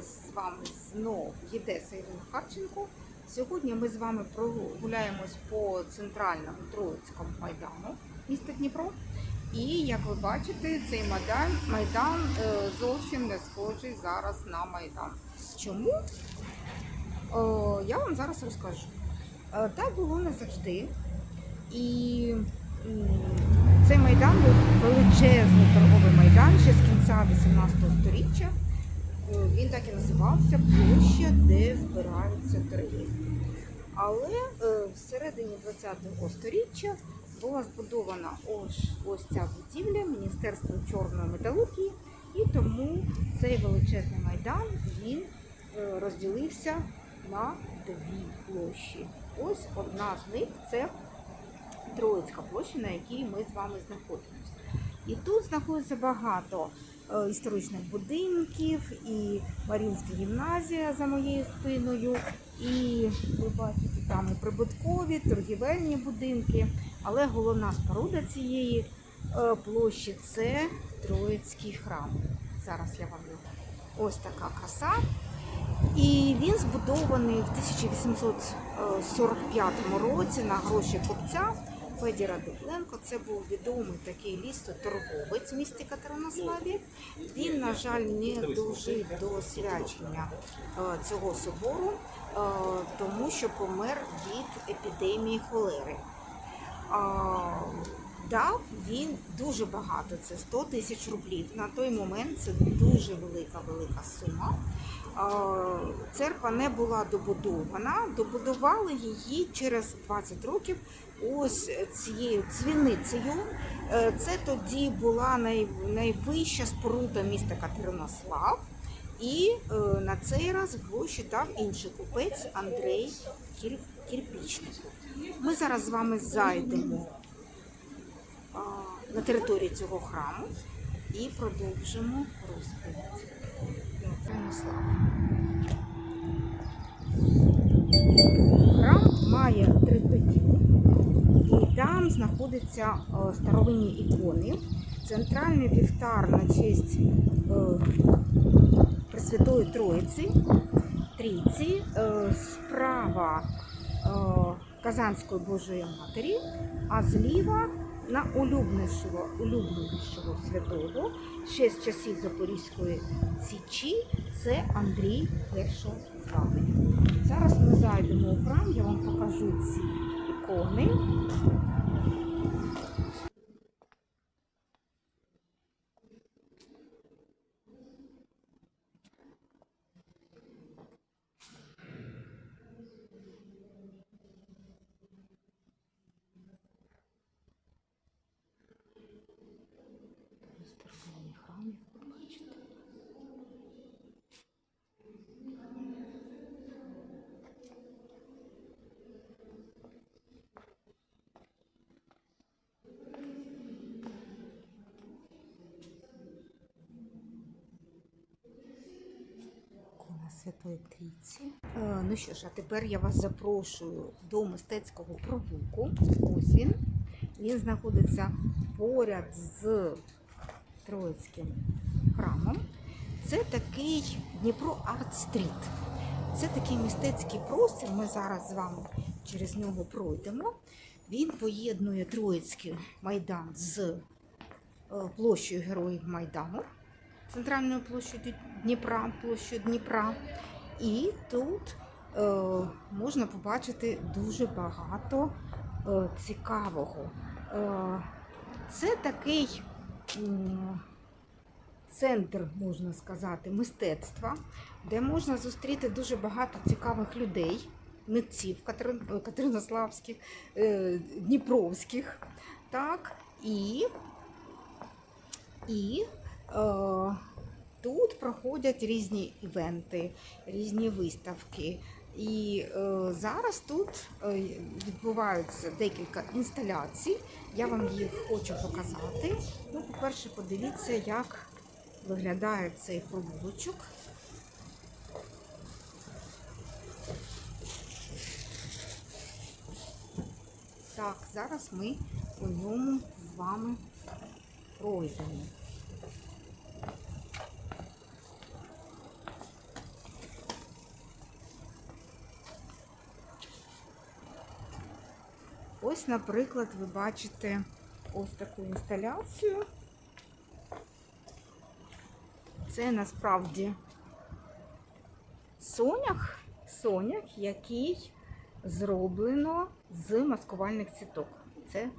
з вами знов Єдеса Ірина Харченко. Сьогодні ми з вами прогуляємось по центральному Троїцькому майдану міста Дніпро. І як ви бачите, цей майдан, майдан е, зовсім не схожий зараз на майдан. Чому? О, я вам зараз розкажу. Е, Так було не завжди. І цей майдан був величезний торговий майдан ще з кінця 18 століття. Е, Він так і називався площа, де збираються торги. Але е, всередині 20-го століття була збудована ось, ось ця будівля Міністерства чорної металургії, і тому цей величезний майдан він е, розділився на дві площі. Ось одна з них це Троїцька площа, на якій ми з вами знаходимося. І тут знаходиться багато історичних будинків, і Марінська гімназія за моєю спиною, і ви бачите там і прибуткові, торгівельні будинки. Але головна споруда цієї е, площі це Троїцький храм. Зараз я вам його. Ось така краса. І він збудований в 1845 році на гроші купця Федіра Дубленко. Це був відомий такий лісоторговець в місті Катеринославі. Він, на жаль, не дожив до свячення е, цього собору, е, тому що помер від епідемії холери. А, Дав він дуже багато, це 100 тисяч рублів. На той момент це дуже велика велика сума. Церква не була добудована, добудували її через 20 років ось цією дзвіницею. Е, Це тоді була най, найвища споруда міста Катеринослав. І е, на цей раз гроші дав інший купець Андрей Кір, Кірпічников. Ми зараз з вами зайдемо на територію цього храму і продовжимо розповідь. Храм має три поділи, і там знаходяться е, старовинні ікони, центральний вівтар на честь е, Пресвятої Троїці, Трійці, е, справа Казанської Божої Матері, а зліва на улюбленішого, улюбленішого святого ще з часів Запорізької Січі це Андрій Першославний. Зараз ми зайдемо у храм, я вам покажу ці ікони. Старовинний храм, як ви бачите. Трійці. Е, ну що ж, а тепер я вас запрошую до мистецького провулку. Ось він. Він знаходиться поряд з Троїцьким храмом. Це такий Дніпро Арт Стріт. Це такий мистецький простір. Ми зараз з вами через нього пройдемо. Він поєднує Троїцький майдан з е, площею Героїв Майдану, центральною площею Дніпра, площею Дніпра. І тут е, можна побачити дуже багато е, цікавого. Е, це такий м, центр, можна сказати, мистецтва, де можна зустріти дуже багато цікавих людей, митців катеринославських, е, дніпровських. Так, і, і е, тут проходять різні івенти, різні виставки. І е, зараз тут е, відбуваються декілька інсталяцій. Я вам їх хочу показати. Ну, по-перше, подивіться, як виглядає цей провулочок. Так, зараз ми по ньому з вами пройдемо. Ось, наприклад, ви бачите ось таку інсталяцію. Це насправді сонях, сонях, який зроблено з маскувальних сіток. Це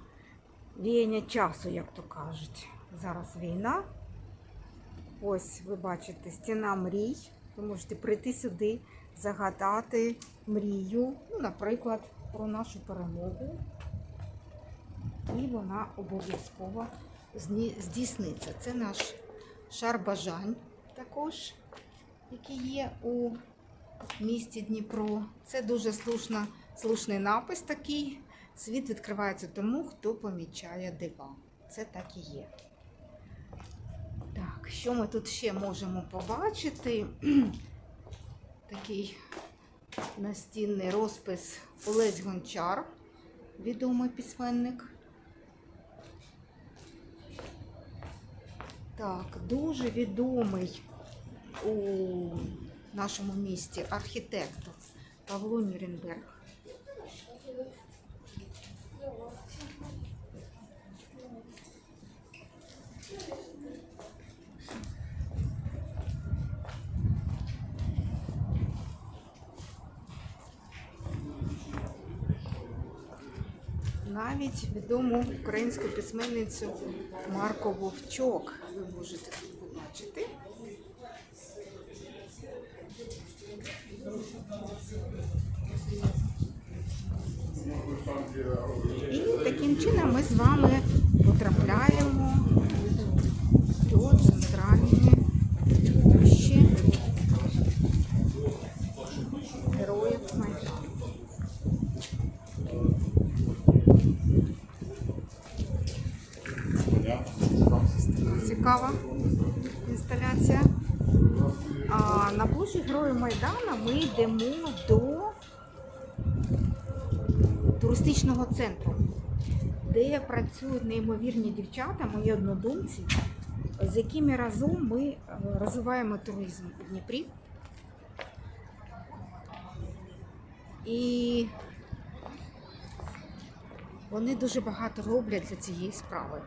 віяння часу, як то кажуть. Зараз війна. Ось ви бачите стіна мрій. Ви можете прийти сюди, загадати мрію, ну, наприклад, про нашу перемогу. І вона обов'язково здійсниться. Це наш шар бажань також, який є у місті Дніпро. Це дуже слушна, слушний напис такий. Світ відкривається тому, хто помічає дива. Це так і є. Так, що ми тут ще можемо побачити? Такий настінний розпис Олесь Гончар, відомий письменник. Так, дуже відомий у нашому місті архітектор Павло Нюрнберг. Навіть відому українську письменницю Марко Вовчок ви можете тут побачити. І таким чином ми з вами потрапляємо до центральної площі героїв Майдану. Цікава інсталяція. А на площі Героїв Майдана ми йдемо до туристичного центру, де працюють неймовірні дівчата, мої однодумці, з якими разом ми е, розвиваємо туризм у Дніпрі. І вони дуже багато роблять для цієї справи.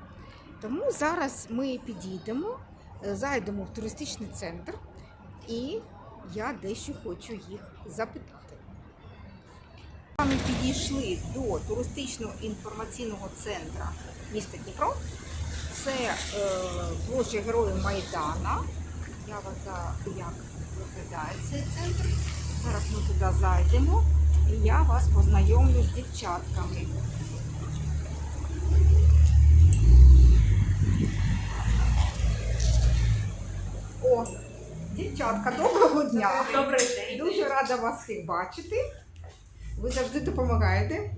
Тому зараз ми підійдемо, е, зайдемо в туристичний центр, і я дещо хочу їх запитати. Ми підійшли до туристичного інформаційного центру міста Дніпро. Це е, площа Героїв Майдана. Я вас за як виглядає цей центр. Зараз ми туди зайдемо і я вас познайомлю з дівчатками. О, дівчатка, доброго дня! Добрий день. Дуже рада вас всіх бачити. Ви завжди допомагаєте.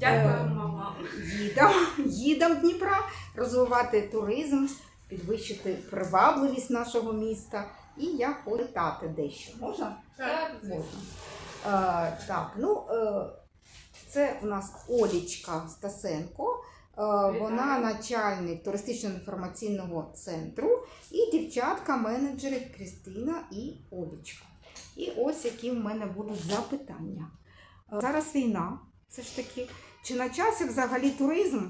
Дякуємо вам. Їдам, їдам в Дніпра розвивати туризм, підвищити привабливість нашого міста. І я хочу дещо. Можна? Так, Можна. Е, так, ну е, це у нас Олічка Стасенко. Е, вона начальник туристично-інформаційного центру, і дівчатка, менеджери Крістина і Олічка. І ось які в мене будуть запитання. Е, Зараз війна, все ж таки. Чи на часі взагалі туризм?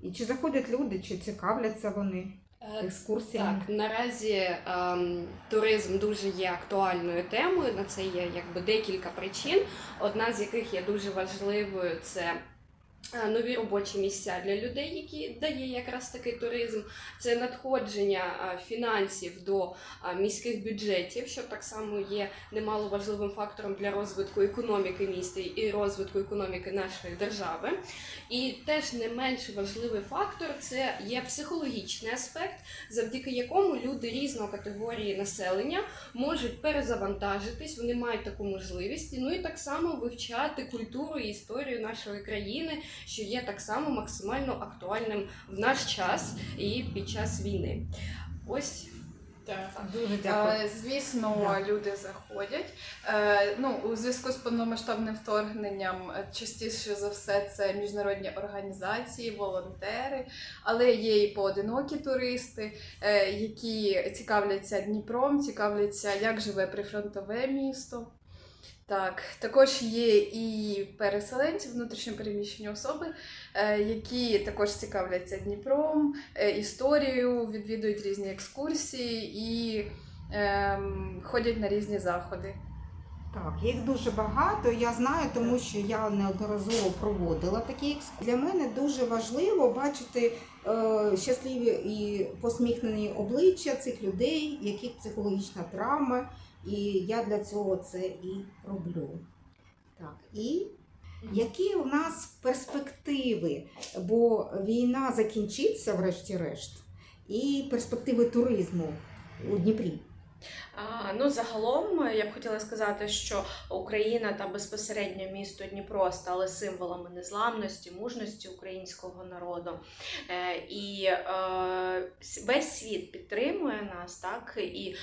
І чи заходять люди, чи цікавляться вони Е, екскурсіями? Так, наразі ем, туризм дуже є актуальною темою. На це є якби декілька причин. Одна з яких є дуже важливою це. Е, Нові робочі місця для людей, які дає якраз такий туризм, це надходження е, фінансів до е, міських бюджетів, що так само є немало важливим фактором для розвитку економіки міста і розвитку економіки нашої держави. І теж не менш важливий фактор це є психологічний аспект, завдяки якому люди різної категорії населення можуть перезавантажитись, вони мають таку можливість. Ну і так само вивчати культуру і історію нашої країни, що є так само максимально актуальним в наш час і під час війни. Ось Так. Дуже дякую. Е, Звісно, Да. люди заходять. Е, Ну, у зв'язку з повномасштабним вторгненням е, частіше за все це міжнародні організації, волонтери, але є і поодинокі туристи, які цікавляться Дніпром, цікавляться, як живе прифронтове місто. Так, також є і переселенці, внутрішньопереміщені особи, е, які також цікавляться Дніпром, е, історією, відвідують різні екскурсії і ем, ходять на різні заходи. Так, їх дуже багато. Я знаю, тому що я неодноразово проводила такі екскурсії. Для мене дуже важливо бачити е, щасливі і посміхнені обличчя цих людей, яких психологічна травма. І я для цього це і роблю. Так, і які у нас перспективи? Бо війна закінчиться, врешті-решт, і перспективи туризму у Дніпрі. Ну, загалом е, я б хотіла сказати, що Україна та безпосередньо місто Дніпро стали символами незламності, мужності українського народу. Е, І е, весь світ підтримує нас, так і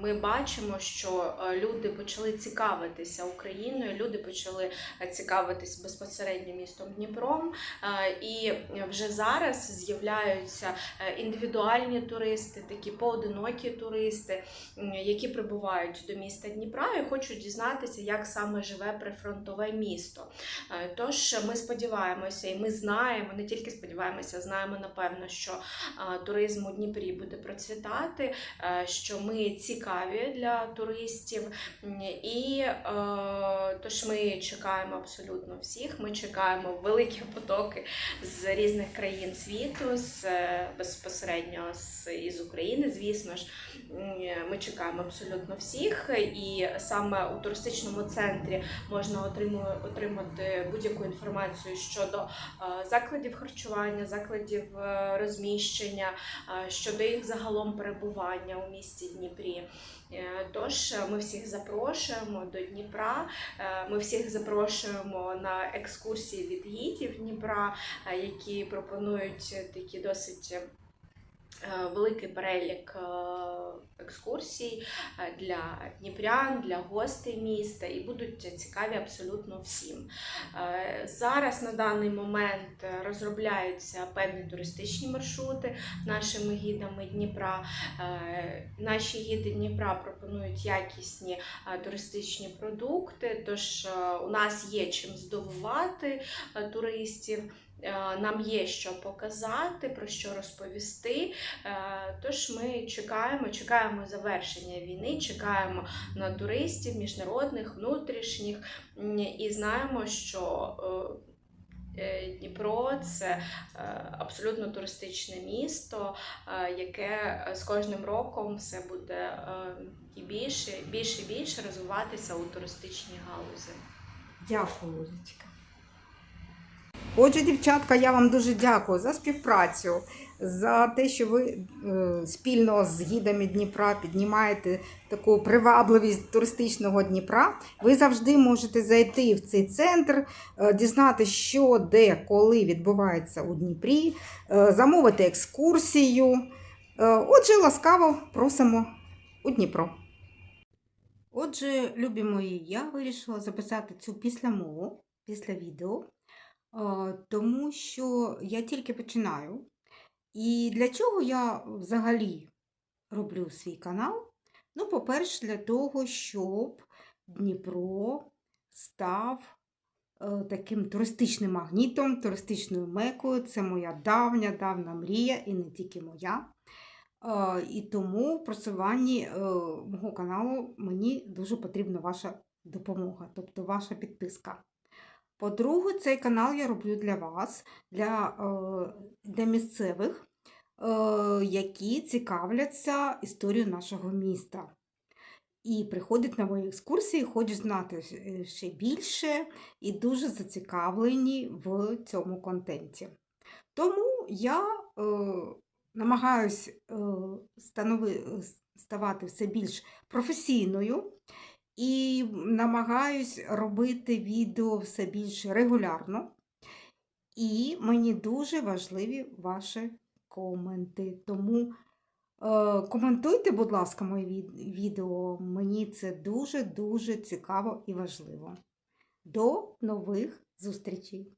ми бачимо, що люди почали цікавитися Україною, люди почали цікавитись безпосередньо містом Дніпром. І вже зараз з'являються індивідуальні туристи, такі поодинокі туристи, які прибувають до міста Дніпра і хочуть дізнатися, як саме живе прифронтове місто. Е, Тож ми сподіваємося, і ми знаємо, не тільки сподіваємося, знаємо напевно, що е, туризм у Дніпрі буде процвітати, е, що ми цікаві для туристів. І е, тож ми чекаємо абсолютно всіх. Ми чекаємо великі потоки з різних країн світу, з е, безпосередньо з із України, звісно ж. Ми чекаємо абсолютно всіх, і саме у туристичному центрі можна отримати будь-яку інформацію щодо е, закладів харчування, закладів е, розміщення, е, щодо їх загалом перебування у місті Дніпрі. Е, Тож е, ми всіх запрошуємо до Дніпра. Е, Ми всіх запрошуємо на екскурсії від гідів Дніпра, е, які пропонують е, такі досить. Е, Великий перелік е, екскурсій е, для дніпрян, для гостей міста і будуть цікаві абсолютно всім. Зараз на даний момент розробляються певні туристичні маршрути нашими гідами Дніпра. Наші гіди Дніпра пропонують якісні туристичні продукти, тож у нас є чим здивувати е, туристів. Е, Нам є що показати, про що розповісти. Е, Тож ми чекаємо, чекаємо завершення війни, чекаємо на туристів, міжнародних, внутрішніх, і знаємо, що е, Дніпро це абсолютно туристичне місто, яке з кожним роком все буде і більше, більше і більше розвиватися у туристичній галузі. Дякую, Олечка. Отже, дівчатка, я вам дуже дякую за співпрацю, за те, що ви е, спільно з гідами Дніпра піднімаєте таку привабливість туристичного Дніпра. Ви завжди можете зайти в цей центр, е, дізнатися, що, де, коли відбувається у Дніпрі, е, замовити екскурсію. Отже, ласкаво просимо у Дніпро. Отже, любі мої, я вирішила записати цю післямову після відео, тому що я тільки починаю. І для чого я взагалі роблю свій канал? Ну, по-перше, для того, щоб Дніпро став е, таким туристичним магнітом, туристичною мекою. Це моя давня, давня мрія, і не тільки моя. Е, І тому в просуванні е, мого каналу мені дуже потрібна ваша допомога, тобто ваша підписка. По-друге, цей канал я роблю для вас, для, е, для місцевих, е, які цікавляться історією нашого міста. І приходять на мої екскурсії, хочуть знати е, ще більше і дуже зацікавлені в цьому контенті. Тому я е, е, станови, е, ставати все більш професійною і намагаюсь робити відео все більш регулярно. І мені дуже важливі ваші коменти. Тому е, коментуйте, будь ласка, моє відео. Мені це дуже-дуже цікаво і важливо. До нових зустрічей!